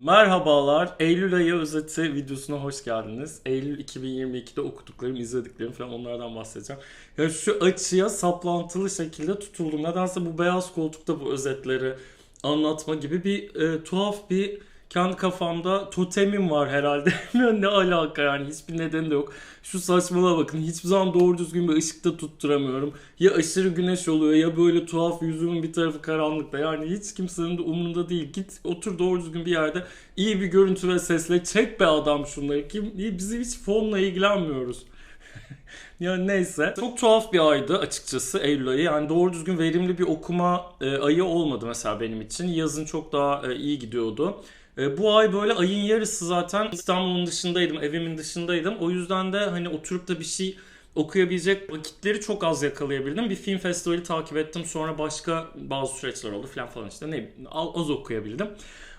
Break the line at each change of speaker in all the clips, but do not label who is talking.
Merhabalar, Eylül ayı özeti videosuna hoş geldiniz. Eylül 2022'de okuduklarım, izlediklerim falan onlardan bahsedeceğim. Ya şu açıya saplantılı şekilde tutuldum. Nedense bu beyaz koltukta bu özetleri anlatma gibi bir e, tuhaf bir kendi kafamda totemim var herhalde. ne alaka yani hiçbir nedeni de yok. Şu saçmalığa bakın hiçbir zaman doğru düzgün bir ışıkta tutturamıyorum. Ya aşırı güneş oluyor ya böyle tuhaf yüzümün bir tarafı karanlıkta. Yani hiç kimsenin de umurunda değil. Git otur doğru düzgün bir yerde iyi bir görüntü ve sesle çek be adam şunları. Kim, bizi hiç fonla ilgilenmiyoruz. Yani neyse. Çok tuhaf bir aydı açıkçası Eylül ayı. Yani doğru düzgün verimli bir okuma e, ayı olmadı mesela benim için. Yazın çok daha e, iyi gidiyordu. E, bu ay böyle ayın yarısı zaten İstanbul'un dışındaydım, evimin dışındaydım. O yüzden de hani oturup da bir şey okuyabilecek vakitleri çok az yakalayabildim. Bir film festivali takip ettim. Sonra başka bazı süreçler oldu falan falan işte. Ne az okuyabildim.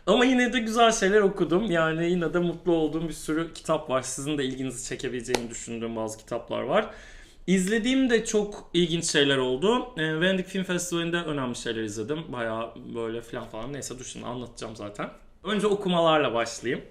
Ama yine de güzel şeyler okudum. Yani yine de mutlu olduğum bir sürü kitap var. Sizin de ilginizi çekebileceğini düşündüğüm bazı kitaplar var. İzlediğim de çok ilginç şeyler oldu. E, Venedik Film Festivali'nde önemli şeyler izledim. Baya böyle falan falan. Neyse dur şimdi anlatacağım zaten. Önce okumalarla başlayayım.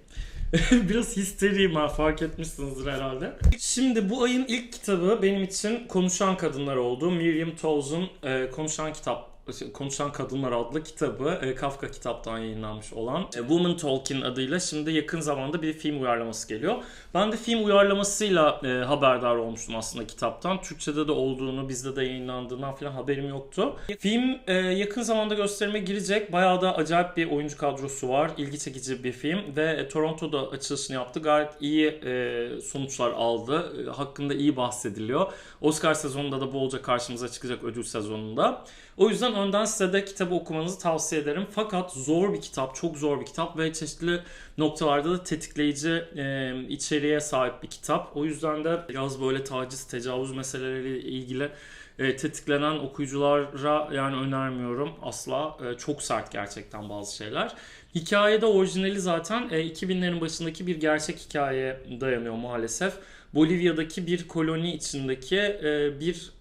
Biraz histeriyim ha fark etmişsinizdir herhalde. Şimdi bu ayın ilk kitabı benim için Konuşan Kadınlar oldu. Miriam Toews e, Konuşan Kitap Konuşan Kadınlar adlı kitabı e, Kafka kitaptan yayınlanmış olan e, Woman Talking adıyla şimdi yakın zamanda bir film uyarlaması geliyor. Ben de film uyarlamasıyla e, haberdar olmuştum aslında kitaptan. Türkçe'de de olduğunu, bizde de yayınlandığından falan haberim yoktu. Film e, yakın zamanda gösterime girecek. Bayağı da acayip bir oyuncu kadrosu var. İlgi çekici bir film ve e, Toronto'da açılışını yaptı. Gayet iyi e, sonuçlar aldı. E, hakkında iyi bahsediliyor. Oscar sezonunda da bolca karşımıza çıkacak ödül sezonunda. O yüzden önden size de kitabı okumanızı tavsiye ederim. Fakat zor bir kitap, çok zor bir kitap ve çeşitli noktalarda da tetikleyici e, içeriğe sahip bir kitap. O yüzden de biraz böyle taciz, tecavüz meseleleriyle ilgili e, tetiklenen okuyuculara yani önermiyorum asla. E, çok sert gerçekten bazı şeyler. Hikayede orijinali zaten e, 2000'lerin başındaki bir gerçek hikayeye dayanıyor maalesef. Bolivya'daki bir koloni içindeki e, bir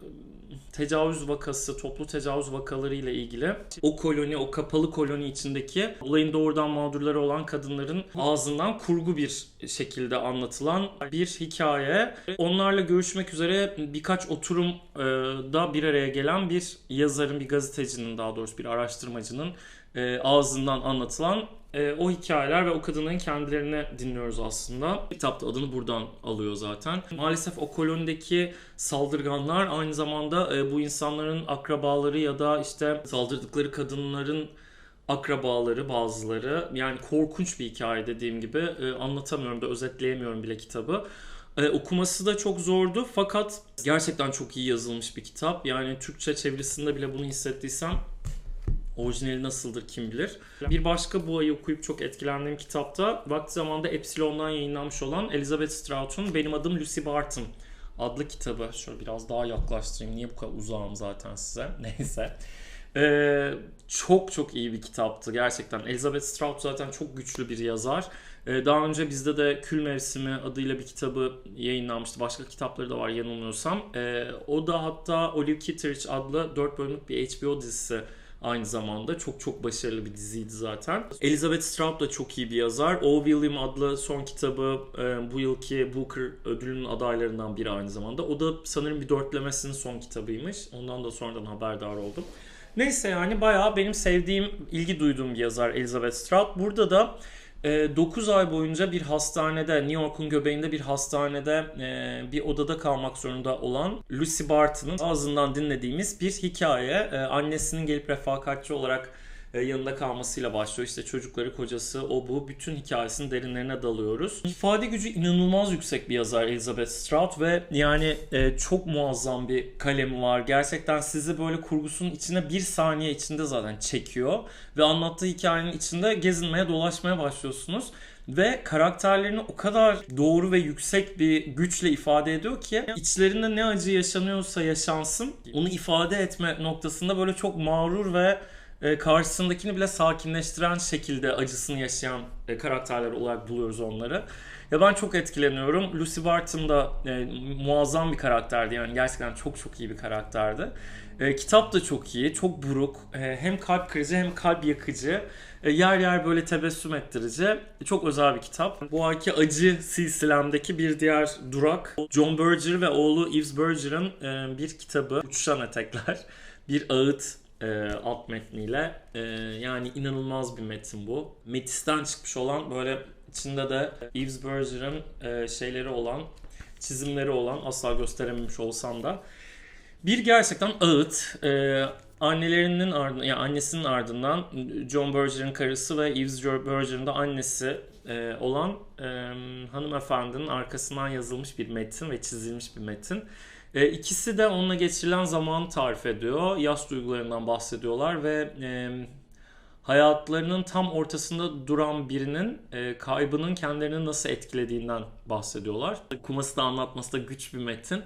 tecavüz vakası, toplu tecavüz vakaları ile ilgili o koloni, o kapalı koloni içindeki olayın doğrudan mağdurları olan kadınların ağzından kurgu bir şekilde anlatılan bir hikaye. Onlarla görüşmek üzere birkaç oturumda bir araya gelen bir yazarın, bir gazetecinin daha doğrusu bir araştırmacının ağzından anlatılan e, o hikayeler ve o kadınların kendilerini dinliyoruz aslında. Kitap da adını buradan alıyor zaten. Maalesef o kolonideki saldırganlar aynı zamanda e, bu insanların akrabaları ya da işte saldırdıkları kadınların akrabaları bazıları. Yani korkunç bir hikaye dediğim gibi. E, anlatamıyorum da özetleyemiyorum bile kitabı. Ee, okuması da çok zordu fakat gerçekten çok iyi yazılmış bir kitap. Yani Türkçe çevirisinde bile bunu hissettiysem Orijinali nasıldır kim bilir. Bir başka bu ayı okuyup çok etkilendiğim kitapta vakti zamanında Epsilon'dan yayınlanmış olan Elizabeth Strout'un Benim Adım Lucy Barton adlı kitabı. Şöyle biraz daha yaklaştırayım. Niye bu kadar uzağım zaten size? Neyse. Ee, çok çok iyi bir kitaptı gerçekten. Elizabeth Strout zaten çok güçlü bir yazar. Ee, daha önce bizde de Kül Mevsimi adıyla bir kitabı yayınlanmıştı. Başka kitapları da var yanılmıyorsam. Ee, o da hatta Olive Kitteridge adlı 4 bölümlük bir HBO dizisi aynı zamanda. Çok çok başarılı bir diziydi zaten. Elizabeth Strout da çok iyi bir yazar. O William adlı son kitabı e, bu yılki Booker ödülünün adaylarından biri aynı zamanda. O da sanırım bir dörtlemesinin son kitabıymış. Ondan da sonradan haberdar oldum. Neyse yani bayağı benim sevdiğim, ilgi duyduğum bir yazar Elizabeth Strout. Burada da 9 e, ay boyunca bir hastanede, New York'un göbeğinde bir hastanede e, bir odada kalmak zorunda olan Lucy Barton'ın ağzından dinlediğimiz bir hikaye. E, annesinin gelip refakatçi olarak yanında kalmasıyla başlıyor. İşte çocukları, kocası, o bu. Bütün hikayesinin derinlerine dalıyoruz. İfade gücü inanılmaz yüksek bir yazar Elizabeth Strout ve yani e, çok muazzam bir kalemi var. Gerçekten sizi böyle kurgusunun içine bir saniye içinde zaten çekiyor. Ve anlattığı hikayenin içinde gezinmeye, dolaşmaya başlıyorsunuz ve karakterlerini o kadar doğru ve yüksek bir güçle ifade ediyor ki içlerinde ne acı yaşanıyorsa yaşansın onu ifade etme noktasında böyle çok mağrur ve e, karşısındakini bile sakinleştiren şekilde acısını yaşayan e, karakterler olarak buluyoruz onları. Ya ben çok etkileniyorum. Lucy Barton da e, muazzam bir karakterdi yani gerçekten çok çok iyi bir karakterdi. E, kitap da çok iyi, çok buruk. E, hem kalp kırıcı hem kalp yakıcı. E, yer yer böyle tebessüm ettirici. Çok özel bir kitap. Bu ayki acı silsilemdeki bir diğer durak. John Berger ve oğlu Yves Berger'ın e, bir kitabı Uçuşan Etekler. Bir ağıt e, alt metniyle. E, yani inanılmaz bir metin bu. Metis'ten çıkmış olan böyle içinde de Yves Berger'ın e, şeyleri olan, çizimleri olan asla gösterememiş olsam da bir gerçekten ağıt. E, annelerinin ardından, yani annesinin ardından John Berger'ın karısı ve Yves Berger'ın da annesi e, olan e, hanımefendinin arkasından yazılmış bir metin ve çizilmiş bir metin. E, ikisi de onunla geçirilen zamanı tarif ediyor. Yaz duygularından bahsediyorlar ve e, hayatlarının tam ortasında duran birinin e, kaybının kendilerini nasıl etkilediğinden bahsediyorlar. Okuması da anlatması da güç bir metin.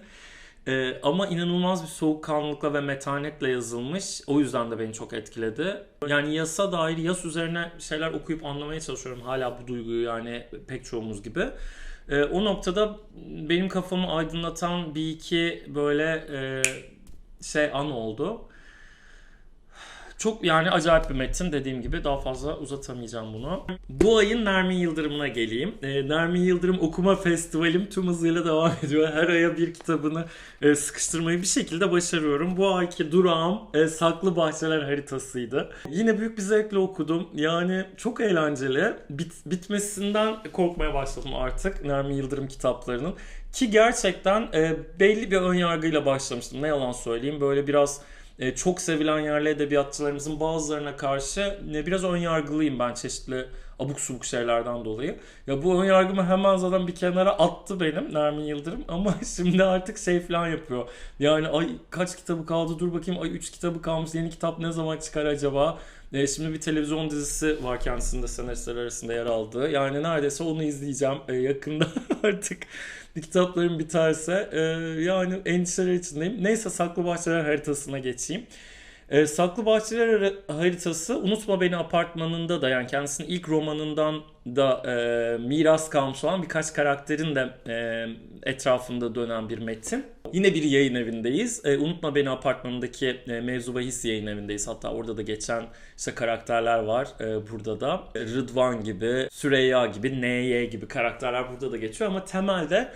Ee, ama inanılmaz bir soğukkanlılıkla ve metanetle yazılmış. O yüzden de beni çok etkiledi. Yani yasa dair yas üzerine şeyler okuyup anlamaya çalışıyorum. Hala bu duyguyu yani pek çoğumuz gibi. Ee, o noktada benim kafamı aydınlatan bir iki böyle e, şey an oldu. Çok yani acayip bir metin dediğim gibi daha fazla uzatamayacağım bunu. Bu ayın Nermin Yıldırım'ına geleyim. E, Nermin Yıldırım okuma festivalim tüm hızıyla devam ediyor. Her aya bir kitabını e, sıkıştırmayı bir şekilde başarıyorum. Bu ayki durağım e, Saklı Bahçeler haritasıydı. Yine büyük bir zevkle okudum. Yani çok eğlenceli. Bit, bitmesinden korkmaya başladım artık Nermin Yıldırım kitaplarının. Ki gerçekten e, belli bir ön yargıyla başlamıştım. Ne yalan söyleyeyim. Böyle biraz e, çok sevilen yerli edebiyatçılarımızın bazılarına karşı ne biraz ön yargılıyım ben çeşitli abuk subuk şeylerden dolayı. Ya bu ön yargımı hemen zaten bir kenara attı benim Nermin Yıldırım ama şimdi artık şey falan yapıyor. Yani ay kaç kitabı kaldı dur bakayım ay 3 kitabı kalmış yeni kitap ne zaman çıkar acaba? E, şimdi bir televizyon dizisi var kendisinde senaristler arasında yer aldığı. Yani neredeyse onu izleyeceğim e, yakında artık kitaplarım biterse. E, yani endişeler içindeyim. Neyse Saklı Bahçeler haritasına geçeyim. E, Saklı Bahçeler haritası Unutma Beni apartmanında da yani kendisinin ilk romanından da e, miras kalmış olan birkaç karakterin de e, etrafında dönen bir metin. Yine bir yayın evindeyiz. E, Unutma Beni apartmanındaki e, Mevzu Bahis yayın evindeyiz. Hatta orada da geçen işte karakterler var e, burada da. Rıdvan gibi, Süreyya gibi, NY gibi karakterler burada da geçiyor ama temelde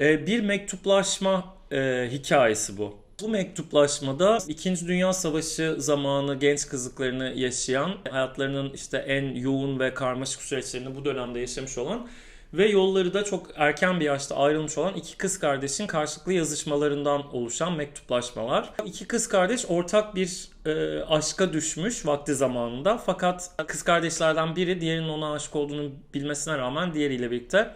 e, bir mektuplaşma e, hikayesi bu. Bu mektuplaşmada 2. Dünya Savaşı zamanı genç kızlıklarını yaşayan, hayatlarının işte en yoğun ve karmaşık süreçlerini bu dönemde yaşamış olan ve yolları da çok erken bir yaşta ayrılmış olan iki kız kardeşin karşılıklı yazışmalarından oluşan mektuplaşmalar. İki kız kardeş ortak bir e, aşka düşmüş vakti zamanında fakat kız kardeşlerden biri diğerinin ona aşık olduğunu bilmesine rağmen diğeriyle birlikte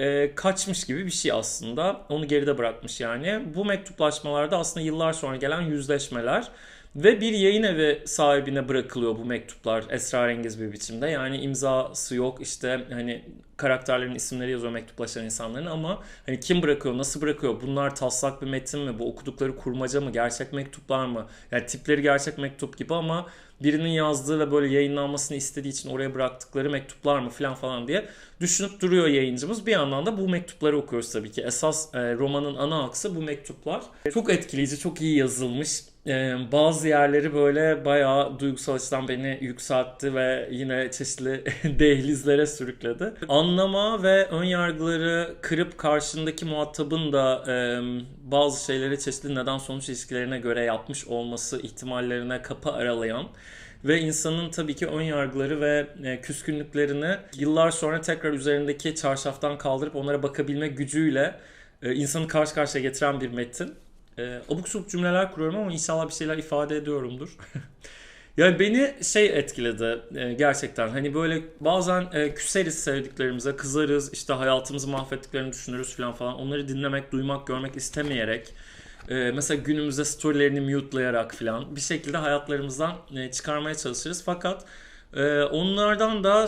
e, kaçmış gibi bir şey aslında. Onu geride bırakmış yani. Bu mektuplaşmalarda aslında yıllar sonra gelen yüzleşmeler ve bir yayın evi sahibine bırakılıyor bu mektuplar esrarengiz bir biçimde. Yani imzası yok işte hani karakterlerin isimleri yazıyor mektuplaşan insanların ama hani kim bırakıyor, nasıl bırakıyor? Bunlar taslak bir metin mi? Bu okudukları kurmaca mı? Gerçek mektuplar mı? Yani tipleri gerçek mektup gibi ama birinin yazdığı ve böyle yayınlanmasını istediği için oraya bıraktıkları mektuplar mı falan falan diye düşünüp duruyor yayıncımız. Bir yandan da bu mektupları okuyoruz tabii ki. Esas e, romanın ana aksı bu mektuplar. Çok etkileyici, çok iyi yazılmış. E, bazı yerleri böyle bayağı duygusal açıdan beni yükseltti ve yine çeşitli dehlizlere sürükledi. Anlama ve ön yargıları kırıp karşındaki muhatabın da e, bazı şeyleri çeşitli neden sonuç ilişkilerine göre yapmış olması ihtimallerine kapı aralayan ve insanın tabii ki ön yargıları ve e, küskünlüklerini yıllar sonra tekrar üzerindeki çarşaftan kaldırıp onlara bakabilme gücüyle e, insanı karşı karşıya getiren bir metin. E, abuk subuk cümleler kuruyorum ama inşallah bir şeyler ifade ediyorumdur. Yani beni şey etkiledi e, gerçekten. Hani böyle bazen e, küseriz sevdiklerimize, kızarız, işte hayatımızı mahvettiklerini düşünürüz falan falan. Onları dinlemek, duymak, görmek istemeyerek e, mesela günümüzde storylerini mute'layarak falan bir şekilde hayatlarımızdan e, çıkarmaya çalışırız. Fakat e, onlardan da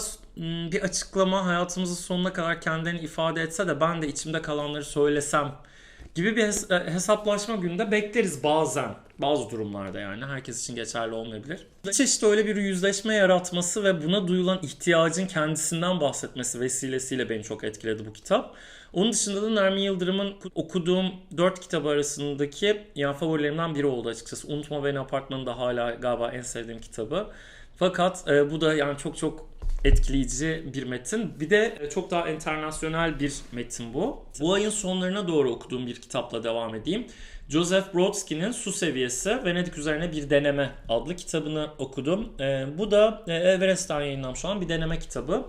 bir açıklama hayatımızın sonuna kadar kendini ifade etse de ben de içimde kalanları söylesem gibi bir hesaplaşma gününde bekleriz bazen. Bazı durumlarda yani herkes için geçerli olmayabilir. Bir çeşit öyle bir yüzleşme yaratması ve buna duyulan ihtiyacın kendisinden bahsetmesi vesilesiyle beni çok etkiledi bu kitap. Onun dışında da Nermin Yıldırım'ın okuduğum dört kitabı arasındaki yani favorilerimden biri oldu açıkçası. Unutma Beni Apartmanı da hala galiba en sevdiğim kitabı. Fakat e, bu da yani çok çok etkileyici bir metin. Bir de e, çok daha internasyonel bir metin bu. Bu ayın sonlarına doğru okuduğum bir kitapla devam edeyim. Joseph Brodsky'nin Su Seviyesi Venedik Üzerine Bir Deneme adlı kitabını okudum. E, bu da e, Everest'ten yayınlanmış olan bir deneme kitabı.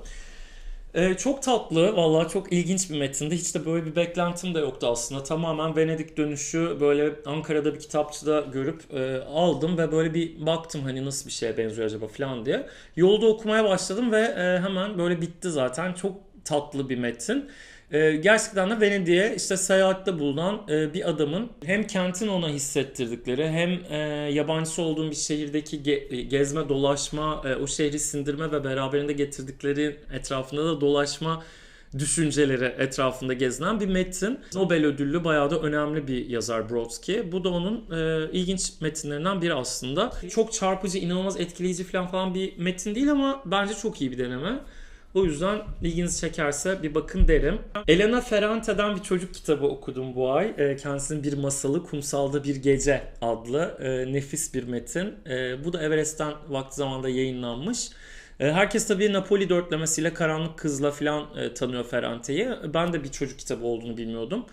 Ee, çok tatlı, vallahi çok ilginç bir metindi. Hiç de böyle bir beklentim de yoktu aslında. Tamamen Venedik dönüşü böyle Ankara'da bir kitapçıda görüp e, aldım ve böyle bir baktım hani nasıl bir şeye benziyor acaba falan diye. Yolda okumaya başladım ve e, hemen böyle bitti zaten. Çok tatlı bir metin. E, gerçekten de Venedik'e işte seyahatte bulunan e, bir adamın hem kentin ona hissettirdikleri hem e, yabancısı olduğum bir şehirdeki ge- gezme, dolaşma, e, o şehri sindirme ve beraberinde getirdikleri etrafında da dolaşma düşünceleri etrafında gezinen bir metin. Nobel ödüllü bayağı da önemli bir yazar Brodsky. Bu da onun e, ilginç metinlerinden biri aslında. Çok çarpıcı, inanılmaz etkileyici falan falan bir metin değil ama bence çok iyi bir deneme. O yüzden ilginizi çekerse bir bakın derim. Elena Ferrante'den bir çocuk kitabı okudum bu ay. E, kendisinin bir masalı Kumsalda Bir Gece adlı e, nefis bir metin. E, bu da Everest'ten vakti zamanda yayınlanmış. E, herkes tabii Napoli dörtlemesiyle Karanlık Kız'la falan e, tanıyor Ferrante'yi. Ben de bir çocuk kitabı olduğunu bilmiyordum.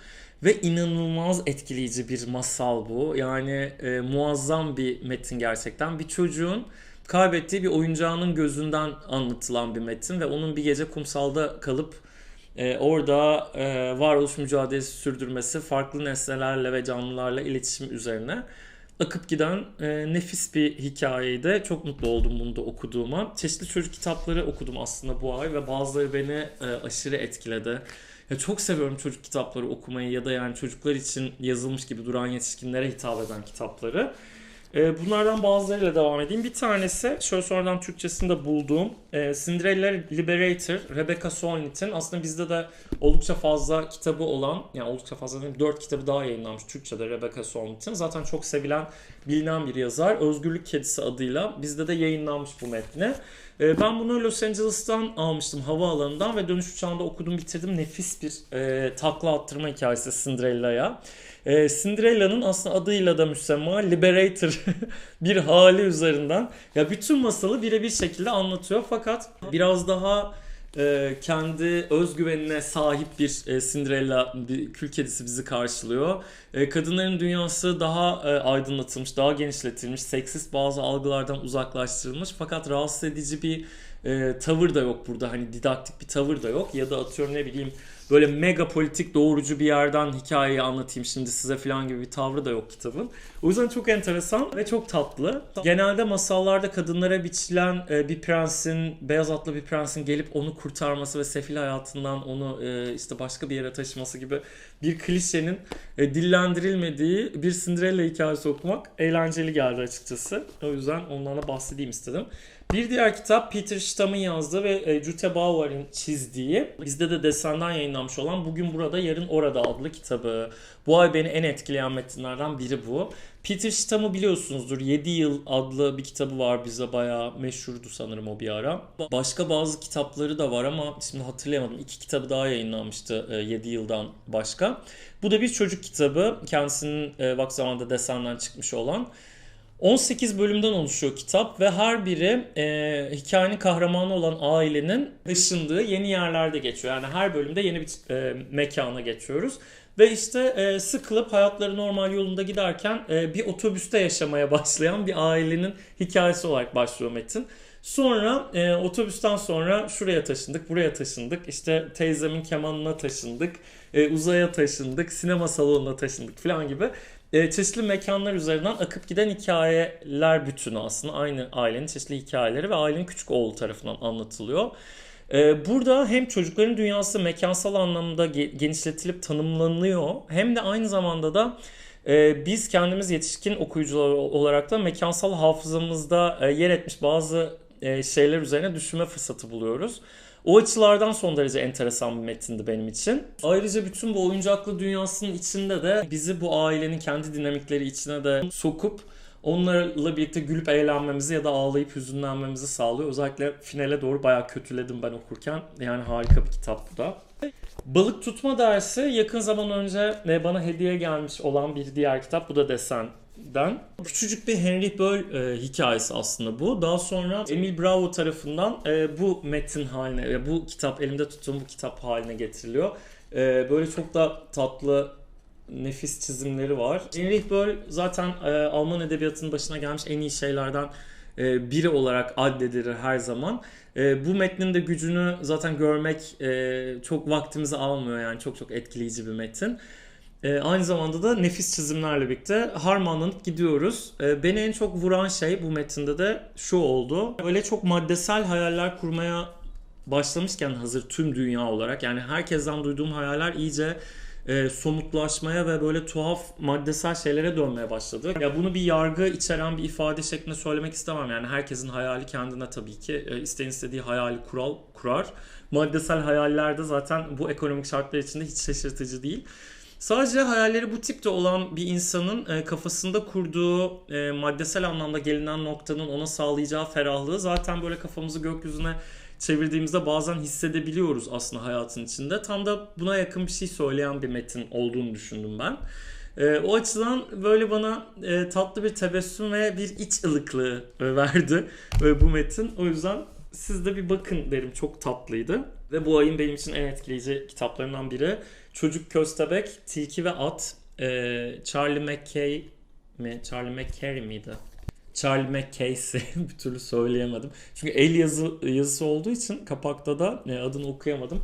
Ve inanılmaz etkileyici bir masal bu. Yani e, muazzam bir metin gerçekten. Bir çocuğun kaybettiği bir oyuncağının gözünden anlatılan bir metin ve onun bir gece kumsalda kalıp e, orada e, varoluş mücadelesi sürdürmesi farklı nesnelerle ve canlılarla iletişim üzerine akıp giden e, nefis bir hikayeydi. Çok mutlu oldum bunu da okuduğuma. Çeşitli çocuk kitapları okudum aslında bu ay ve bazıları beni e, aşırı etkiledi. Ya çok seviyorum çocuk kitapları okumayı ya da yani çocuklar için yazılmış gibi duran yetişkinlere hitap eden kitapları. E, bunlardan bazılarıyla devam edeyim. Bir tanesi şöyle sonradan Türkçesinde bulduğum e, Cinderella Liberator, Rebecca Solnit'in aslında bizde de oldukça fazla kitabı olan, yani oldukça fazla değil, 4 kitabı daha yayınlanmış Türkçe'de Rebecca Solnit'in. Zaten çok sevilen, bilinen bir yazar. Özgürlük Kedisi adıyla bizde de yayınlanmış bu metni. E, ben bunu Los Angeles'tan almıştım havaalanından ve dönüş uçağında okudum bitirdim. Nefis bir e, takla attırma hikayesi Cinderella'ya. E, Cinderella'nın aslında adıyla da müsemma Liberator bir hali üzerinden ya bütün masalı birebir şekilde anlatıyor fakat biraz daha e, kendi özgüvenine sahip bir e, Cinderella bir kül kedisi bizi karşılıyor. E, kadınların dünyası daha e, aydınlatılmış, daha genişletilmiş, seksist bazı algılardan uzaklaştırılmış fakat rahatsız edici bir e, tavır da yok burada. Hani didaktik bir tavır da yok ya da atıyorum ne bileyim böyle mega politik doğrucu bir yerden hikayeyi anlatayım şimdi size falan gibi bir tavrı da yok kitabın. O yüzden çok enteresan ve çok tatlı. Genelde masallarda kadınlara biçilen e, bir prensin, beyaz atlı bir prensin gelip onu kurtarması ve sefil hayatından onu e, işte başka bir yere taşıması gibi bir klişenin e, dillendirilmediği bir Cinderella hikayesi okumak eğlenceli geldi açıkçası. O yüzden ondan da bahsedeyim istedim. Bir diğer kitap Peter Stamm'ın yazdığı ve e, Jute Bauer'in çizdiği, bizde de desenden yayınlanmış olan Bugün Burada Yarın Orada adlı kitabı. Bu ay beni en etkileyen metinlerden biri bu. Peter Stamm'ı biliyorsunuzdur. 7 Yıl adlı bir kitabı var bize bayağı meşhurdu sanırım o bir ara. Başka bazı kitapları da var ama şimdi hatırlayamadım. İki kitabı daha yayınlanmıştı 7 yıldan başka. Bu da bir çocuk kitabı. Kendisinin e, vakti zamanında desenden çıkmış olan. 18 bölümden oluşuyor kitap ve her biri e, hikayenin kahramanı olan ailenin taşındığı yeni yerlerde geçiyor. Yani her bölümde yeni bir e, mekana geçiyoruz. Ve işte e, sıkılıp hayatları normal yolunda giderken e, bir otobüste yaşamaya başlayan bir ailenin hikayesi olarak başlıyor metin. Sonra e, otobüsten sonra şuraya taşındık, buraya taşındık. İşte teyzemin kemanına taşındık, e, uzaya taşındık, sinema salonuna taşındık falan gibi e, çeşitli mekanlar üzerinden akıp giden hikayeler bütünü aslında aynı ailenin çeşitli hikayeleri ve ailenin küçük oğlu tarafından anlatılıyor. E, burada hem çocukların dünyası mekansal anlamda genişletilip tanımlanıyor hem de aynı zamanda da e, biz kendimiz yetişkin okuyucular olarak da mekansal hafızamızda e, yer etmiş bazı e, şeyler üzerine düşünme fırsatı buluyoruz. O açılardan son derece enteresan bir metindi benim için. Ayrıca bütün bu oyuncaklı dünyasının içinde de bizi bu ailenin kendi dinamikleri içine de sokup onlarla birlikte gülüp eğlenmemizi ya da ağlayıp hüzünlenmemizi sağlıyor. Özellikle finale doğru bayağı kötüledim ben okurken. Yani harika bir kitap bu da. Balık tutma dersi yakın zaman önce bana hediye gelmiş olan bir diğer kitap. Bu da desen Den. Küçücük bir Henry Böll e, hikayesi aslında bu. Daha sonra Emil Bravo tarafından e, bu metin haline, e, bu kitap elimde tuttuğum bu kitap haline getiriliyor. E, böyle çok da tatlı nefis çizimleri var. Heinrich Böll zaten e, Alman edebiyatının başına gelmiş en iyi şeylerden e, biri olarak addedilir her zaman. E, bu metnin de gücünü zaten görmek e, çok vaktimizi almıyor yani çok çok etkileyici bir metin. E, aynı zamanda da nefis çizimlerle birlikte harmanlanıp gidiyoruz. E, beni en çok vuran şey bu metinde de şu oldu. Öyle çok maddesel hayaller kurmaya başlamışken hazır tüm dünya olarak yani herkesten duyduğum hayaller iyice e, somutlaşmaya ve böyle tuhaf maddesel şeylere dönmeye başladı. Ya bunu bir yargı içeren bir ifade şeklinde söylemek istemem. Yani herkesin hayali kendine tabii ki e, isteyen istediği hayali kural kurar. Maddesel hayaller de zaten bu ekonomik şartlar içinde hiç şaşırtıcı değil. Sadece hayalleri bu tipte olan bir insanın e, kafasında kurduğu e, maddesel anlamda gelinen noktanın ona sağlayacağı ferahlığı zaten böyle kafamızı gökyüzüne çevirdiğimizde bazen hissedebiliyoruz aslında hayatın içinde. Tam da buna yakın bir şey söyleyen bir metin olduğunu düşündüm ben. E, o açıdan böyle bana tatlı bir tebessüm ve bir iç ılıklığı verdi bu metin. O yüzden siz de bir bakın derim. Çok tatlıydı. Ve bu ayın benim için en etkileyici kitaplarından biri. Çocuk Köstebek, Tilki ve At. E, Charlie McKay mi? Charlie McCary miydi? Charlie McCasey bir türlü söyleyemedim. Çünkü el yazı yazısı olduğu için kapakta da e, adını okuyamadım.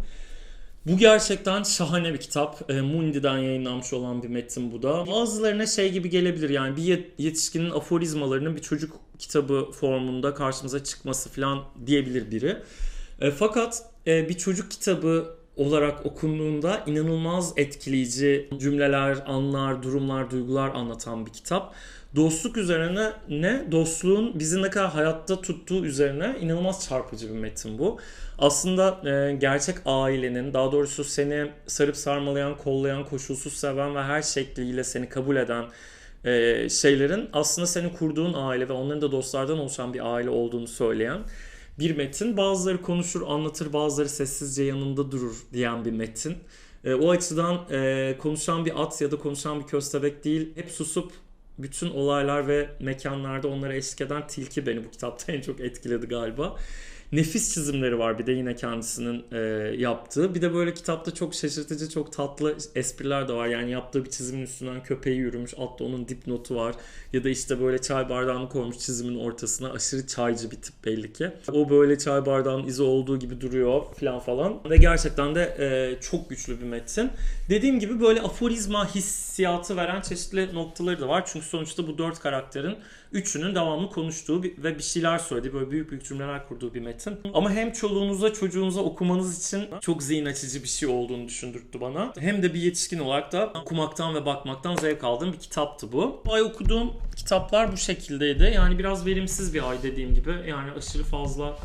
Bu gerçekten şahane bir kitap. E, Mundi'den yayınlanmış olan bir metin bu da. Bazılarına şey gibi gelebilir yani bir yetişkinin aforizmalarının bir çocuk kitabı formunda karşımıza çıkması falan diyebilir biri. E, fakat e, bir çocuk kitabı olarak okunduğunda inanılmaz etkileyici cümleler, anlar, durumlar, duygular anlatan bir kitap dostluk üzerine ne dostluğun bizi ne kadar hayatta tuttuğu üzerine inanılmaz çarpıcı bir metin bu. Aslında e, gerçek ailenin daha doğrusu seni sarıp sarmalayan, kollayan, koşulsuz seven ve her şekliyle seni kabul eden e, şeylerin aslında senin kurduğun aile ve onların da dostlardan oluşan bir aile olduğunu söyleyen bir metin. Bazıları konuşur, anlatır, bazıları sessizce yanında durur diyen bir metin. E, o açıdan e, konuşan bir at ya da konuşan bir köstebek değil, hep susup bütün olaylar ve mekanlarda onlara eşlik eden tilki beni bu kitapta en çok etkiledi galiba. Nefis çizimleri var bir de yine kendisinin e, yaptığı. Bir de böyle kitapta çok şaşırtıcı, çok tatlı espriler de var. Yani yaptığı bir çizimin üstünden köpeği yürümüş. Altta onun dipnotu var. Ya da işte böyle çay bardağını koymuş çizimin ortasına. Aşırı çaycı bir tip belli ki. O böyle çay bardağının izi olduğu gibi duruyor falan falan. Ve gerçekten de e, çok güçlü bir metin. Dediğim gibi böyle aforizma hissiyatı veren çeşitli noktaları da var. Çünkü sonuçta bu dört karakterin üçünün devamlı konuştuğu ve bir şeyler söylediği böyle büyük büyük cümleler kurduğu bir metin. Ama hem çoluğunuza çocuğunuza okumanız için çok zihin açıcı bir şey olduğunu düşündürttü bana. Hem de bir yetişkin olarak da okumaktan ve bakmaktan zevk aldığım bir kitaptı bu. Bu ay okuduğum kitaplar bu şekildeydi. Yani biraz verimsiz bir ay dediğim gibi. Yani aşırı fazla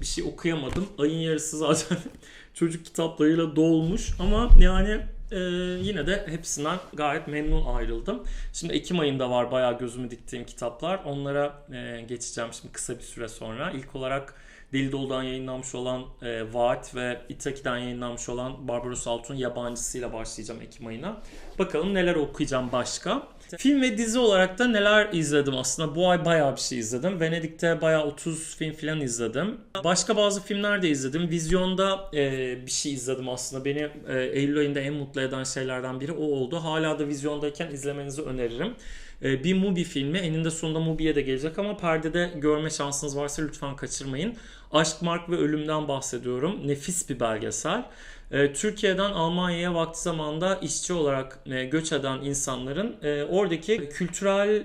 bir şey okuyamadım. Ayın yarısı zaten çocuk kitaplarıyla dolmuş ama yani ee, yine de hepsinden gayet memnun ayrıldım. Şimdi Ekim ayında var bayağı gözümü diktiğim kitaplar. Onlara e, geçeceğim şimdi kısa bir süre sonra. İlk olarak Deli Dolu'dan yayınlanmış olan e, Vaat ve Itaki'den yayınlanmış olan Barbaros Altun'un yabancısıyla başlayacağım Ekim ayına. Bakalım neler okuyacağım başka. Film ve dizi olarak da neler izledim aslında. Bu ay bayağı bir şey izledim. Venedik'te bayağı 30 film falan izledim. Başka bazı filmler de izledim. Vizyonda e, bir şey izledim aslında. Beni e, Eylül ayında en mutlu eden şeylerden biri o oldu. Hala da vizyondayken izlemenizi öneririm. E, bir Mubi filmi. Eninde sonunda Mubi'ye de gelecek ama perdede görme şansınız varsa lütfen kaçırmayın. Aşk, Mark ve Ölüm'den bahsediyorum. Nefis bir belgesel. E, Türkiye'den Almanya'ya vakti zamanında işçi olarak e, göç eden insanların e, oradaki kültürel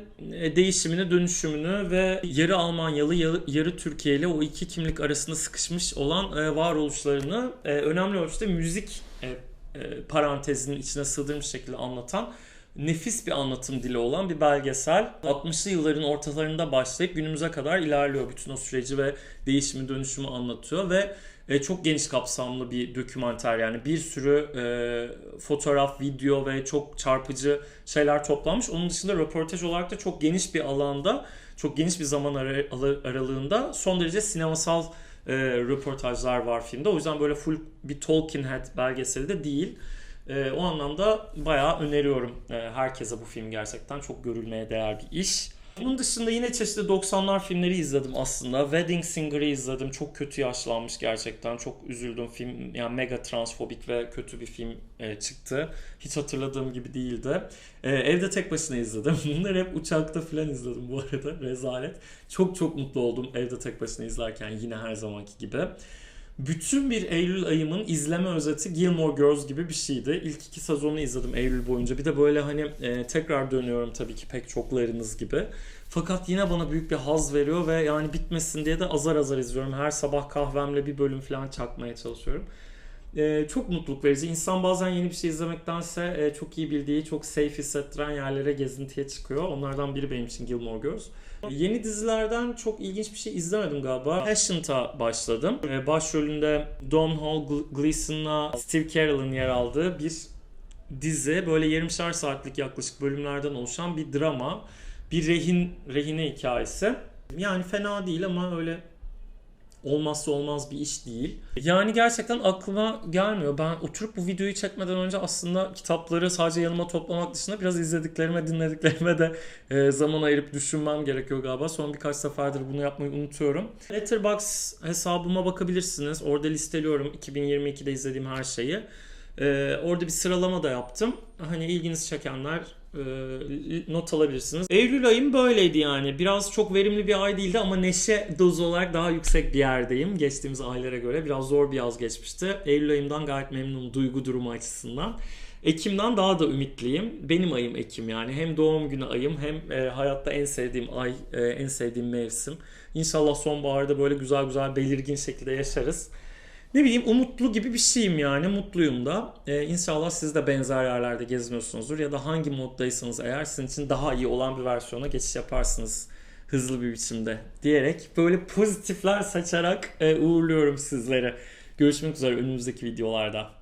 değişimini, dönüşümünü ve yarı Almanyalı, yarı Türkiye'li o iki kimlik arasında sıkışmış olan varoluşlarını önemli ölçüde müzik parantezinin içine sığdırmış şekilde anlatan nefis bir anlatım dili olan bir belgesel. 60'lı yılların ortalarında başlayıp günümüze kadar ilerliyor. Bütün o süreci ve değişimi dönüşümü anlatıyor ve e, çok geniş kapsamlı bir dokümanter yani bir sürü e, fotoğraf, video ve çok çarpıcı şeyler toplanmış. Onun dışında röportaj olarak da çok geniş bir alanda, çok geniş bir zaman ar- aralığında son derece sinemasal e, röportajlar var filmde. O yüzden böyle full bir Tolkien Head belgeseli de değil. E, o anlamda bayağı öneriyorum e, herkese bu film gerçekten çok görülmeye değer bir iş. Bunun dışında yine çeşitli 90'lar filmleri izledim aslında. Wedding Singer'ı izledim. Çok kötü yaşlanmış gerçekten. Çok üzüldüm film. Yani mega transfobik ve kötü bir film e, çıktı. Hiç hatırladığım gibi değildi. E, evde tek başına izledim. Bunları hep uçakta falan izledim bu arada. Rezalet. Çok çok mutlu oldum evde tek başına izlerken yine her zamanki gibi. Bütün bir Eylül ayımın izleme özeti Gilmore Girls gibi bir şeydi. İlk iki sezonu izledim Eylül boyunca. Bir de böyle hani e, tekrar dönüyorum tabii ki pek çoklarınız gibi. Fakat yine bana büyük bir haz veriyor ve yani bitmesin diye de azar azar izliyorum. Her sabah kahvemle bir bölüm falan çakmaya çalışıyorum. E, çok mutluluk verici. İnsan bazen yeni bir şey izlemektense e, çok iyi bildiği, çok safe hissettiren yerlere gezintiye çıkıyor. Onlardan biri benim için Gilmore Girls. Yeni dizilerden çok ilginç bir şey izlemedim galiba. Passion'ta başladım. Ee, başrolünde Domhnall Gleeson'la Steve Carell'ın yer aldığı bir dizi. Böyle yarımşar saatlik yaklaşık bölümlerden oluşan bir drama. Bir rehin rehine hikayesi. Yani fena değil ama öyle olmazsa olmaz bir iş değil. Yani gerçekten aklıma gelmiyor. Ben oturup bu videoyu çekmeden önce aslında kitapları sadece yanıma toplamak dışında biraz izlediklerime, dinlediklerime de e, zaman ayırıp düşünmem gerekiyor galiba. Son birkaç seferdir bunu yapmayı unutuyorum. Letterboxd hesabıma bakabilirsiniz. Orada listeliyorum 2022'de izlediğim her şeyi. Ee, orada bir sıralama da yaptım. Hani ilginizi çekenler e, not alabilirsiniz. Eylül ayım böyleydi yani. Biraz çok verimli bir ay değildi ama neşe dozu olarak daha yüksek bir yerdeyim. Geçtiğimiz aylara göre biraz zor bir yaz geçmişti. Eylül ayımdan gayet memnunum duygu durumu açısından. Ekim'den daha da ümitliyim. Benim ayım Ekim yani. Hem doğum günü ayım hem e, hayatta en sevdiğim ay, e, en sevdiğim mevsim. İnşallah sonbaharda böyle güzel güzel belirgin şekilde yaşarız. Ne bileyim umutlu gibi bir şeyim yani mutluyum da. Ee, inşallah siz de benzer yerlerde geziniyorsunuzdur ya da hangi moddaysanız eğer sizin için daha iyi olan bir versiyona geçiş yaparsınız hızlı bir biçimde diyerek böyle pozitifler saçarak e, uğurluyorum sizlere. Görüşmek üzere önümüzdeki videolarda.